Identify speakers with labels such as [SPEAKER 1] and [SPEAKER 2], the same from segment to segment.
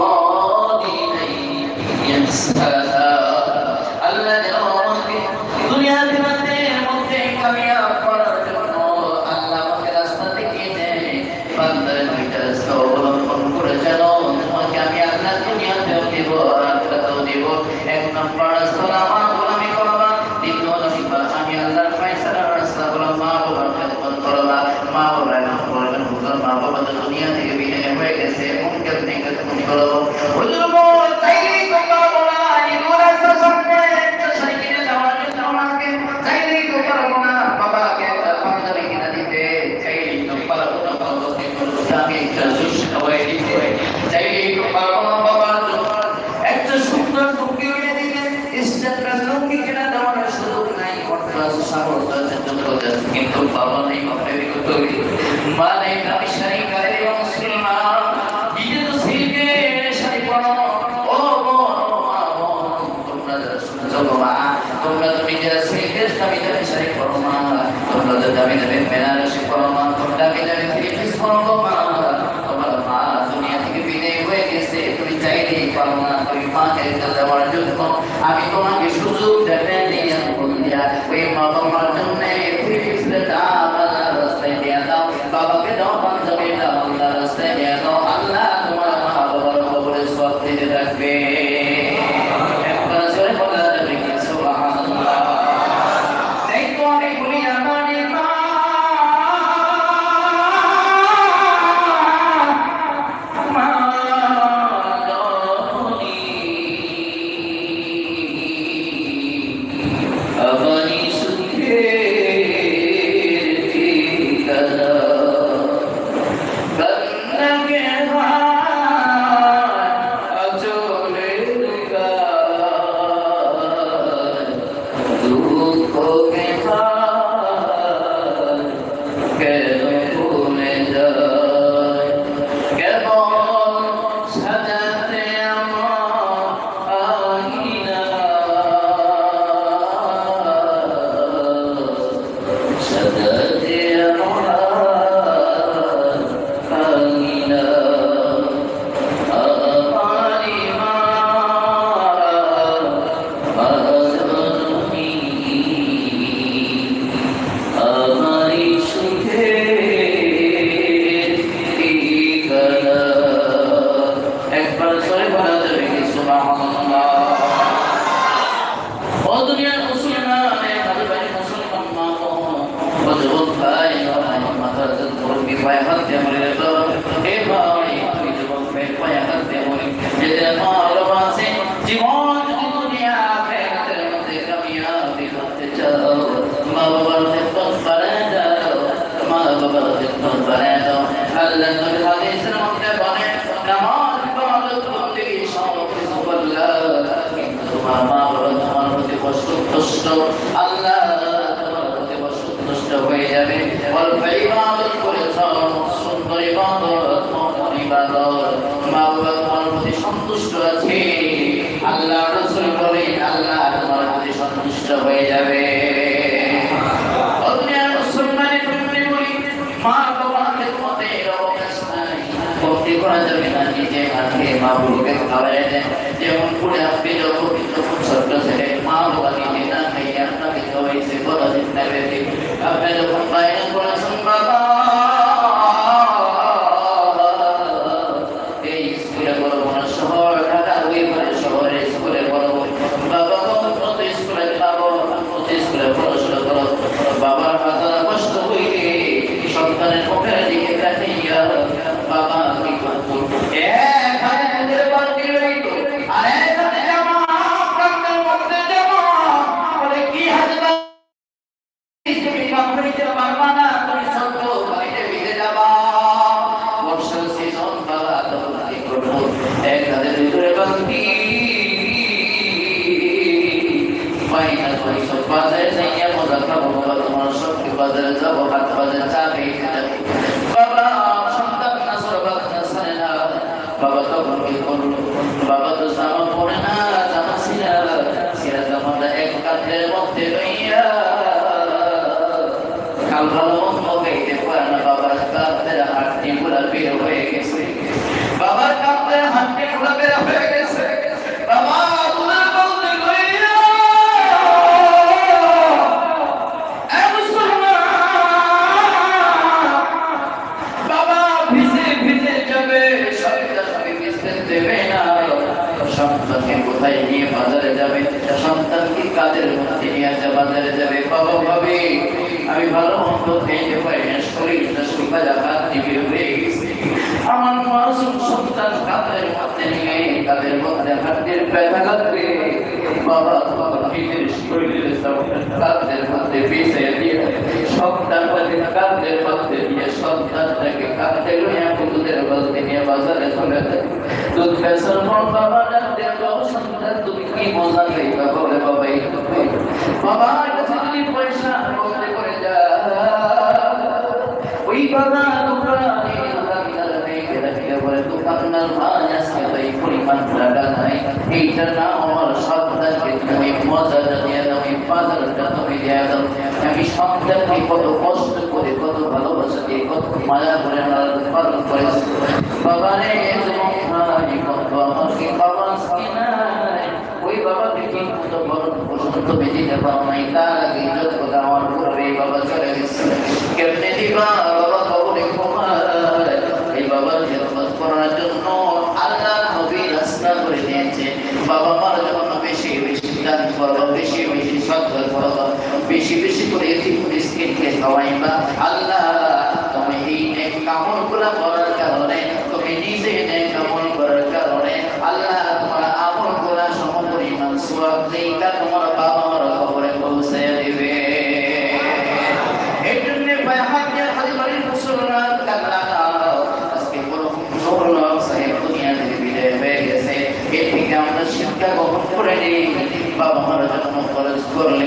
[SPEAKER 1] وبالوالدين إحسانا সাহস তাদের জন্য রয়েছে কিন্তু বাবা নেই বাপরে বিগত মা নেই আমি শাড়ি গায়ে তোমরা তুমি যারা সিলকে দামি দামি শাড়ি পরো মা তোমরা যারা দামি দামি বেনারসি পরো de over and over. তোমার মা বাবা তোমার প্রতি অসন্তুষ্ট, আল্লাহ তোমার প্রতি অসন্তুষ্ট হয়ে যাবে। অল্প ইবাদত করেছ, সুন্দর ইবাদত মহন ইবাদত। মা বাবা প্রতি সন্তুষ্ট আছে। আল্লাহ রসুল বলে আল্লাহ তোমার প্রতি সন্তুষ্ট হয়ে যাবে। মা বাবাকে তোমাদের এরকম করা যাবে মা বাবাকে Gracias. هذا সন্তান কাদের মধ্যে নিয়ে লাগবে। বাবা তোমার নিজের শরীরের কাদের মধ্যে পিছিয়ে দিয়ে, সন্তান কাদের মধ্যে দিয়ে সন্তানটাকে কাঁদতে লইয়া কুকুরের বলতে নিয়ে বাজারে চলে যায়। দুধ বেসার বাবা ডাকতে সন্তান, তুমি কি মজা বলে, বাবা, এই বাবা কাছে পয়সা ওই বাবা দোকানে দোকানদার মেয়েকে রাখিয়া বলে তো নাই আমি বাবা রে যুবক ভাই কত আমাকে বাবা আজকে ওই বাবাকে কি বড় পর্যন্ত বেঁচে পাও নাই তার আগে ইজ্জত কথা আমার করবে বাবা চলে গেছে কেমনে দিবা বাবা কবরে ক্ষমার এই বাবার খেদমত করার জন্য আল্লাহ নবী রাস্তা করে দিয়েছে বাবা মার জন্য বেশি বেশি দান করব বেশি বেশি সৎকার করব বেশি বেশি করে এটি মিসকিনকে খাওয়াইবা। আল্লাহ তুমি এই নেক কামলগুলো করার কারণে তুমি নিজে নেক কামল করার কারণে আল্লাহ তোমার আমল করা সমপরিমাণ সওয়াব দিকা তোমার বাবা মার কবরে পৌঁছে দিবে এই জন্য বাইহাকের হাদিবাড়ির মুসলমান কান্না আজকে বড় নূর সাহেব দুনিয়া থেকে বিদায় হয়ে গেছে এর থেকে আমরা শিক্ষা গ্রহণ করে নিই বাবা মারা জন্য খরচ করলে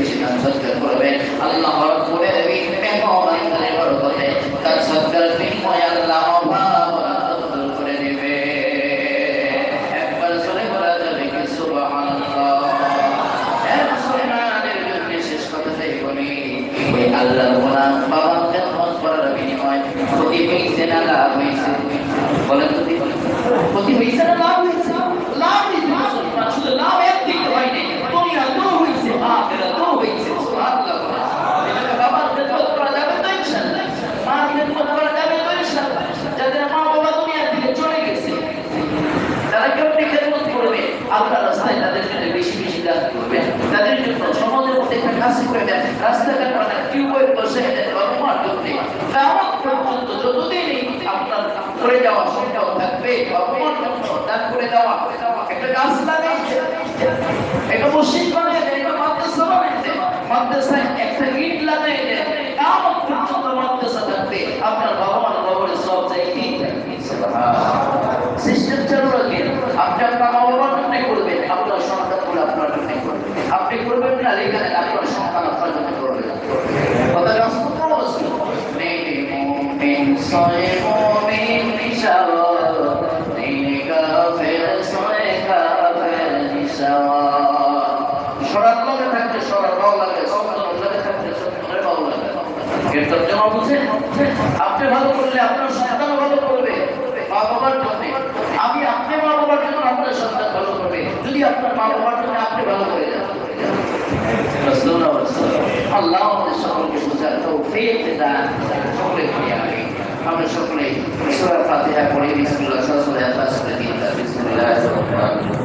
[SPEAKER 1] বেশি দান সৎকার করবেন আল্লাহ করে দেবে মেহমানদারি বরকতে তার সৎকার বিনিময়ে আল্লাহ অভাব দূর করে দেবে একবার জোরে বলা যাবে কি সুবহানাল্লাহ এক সুবহানের জন্য শেষ কথাটাই বলি ওই আল্লাহর গোলাম বাবার খেদমত করার বিনিময়ে ক্ষতি হয়েছে না লাভ হয়েছে বলেন তো দেখি। ক্ষতি হয়েছে না লাভ হয়েছে লাভ হয়েছে মুসলমান শুধু লাভ একদিকে হয়নি দুনিয়া তো হয়েছে আখেরা তো হয়েছে সুবহানাল্লাহ এজন্য বাবার খেদমত করা যাবে তো ইনশাআল্লাহ মার খেদমত করা যাবে তো ইনশাআল্লাহ যাদের মা বাবা দুনিয়া থেকে চলে গেছে তারা কেমনি খেদমত করবে আল্লাহ রাস্তায় তাদের জন্য বেশি বেশি কাজ করবে তাদের জন্য সমাজের মধ্যে একটা কাজ করে দেন রাস্তাঘাট আপনার করে যাওয়া সংখ্যাও থাকবে রহমান দান করে দেওয়া একটা গাছ লাগাইছে একটা মসজিদ বানিয়ে দেয় একটা মাদ্রাসা বানিয়ে দেয় মাদ্রাসায় একটা ইট লাগাই দেয় কামত আপনি ভালো করলে আপনার সন্তান ভালো করবে, মা বাবার জন্য। আমি আপনি মা বাবার জন্য আপনার সন্তান ভালো করবে। যদি আপনার মা বাবার জন্য আপনি ভালো করে যান আল্লাহ আমাদের সকলকে সকলে করি আমি আমরা সকলে সূরা ফাতিহা পড়ে বিসমিল্লাহ, সরাসরি আল্লাহ সুবহানাহু ওয়া